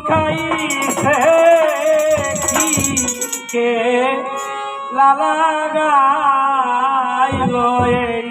শুকাইছে কি কে? লালাগাইল এই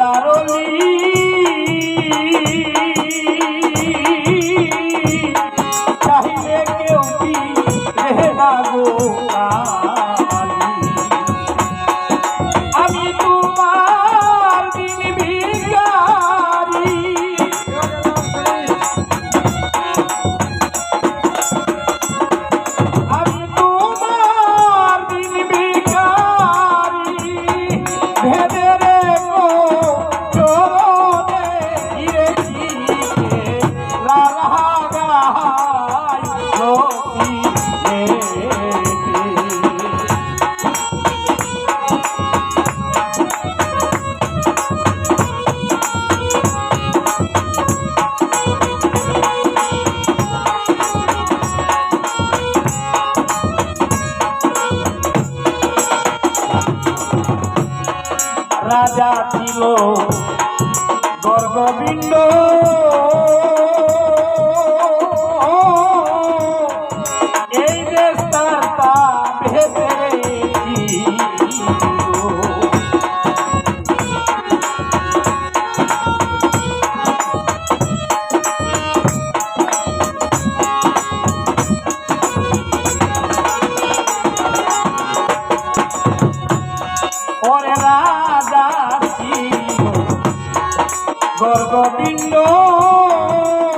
আল্লাহর Bingo! no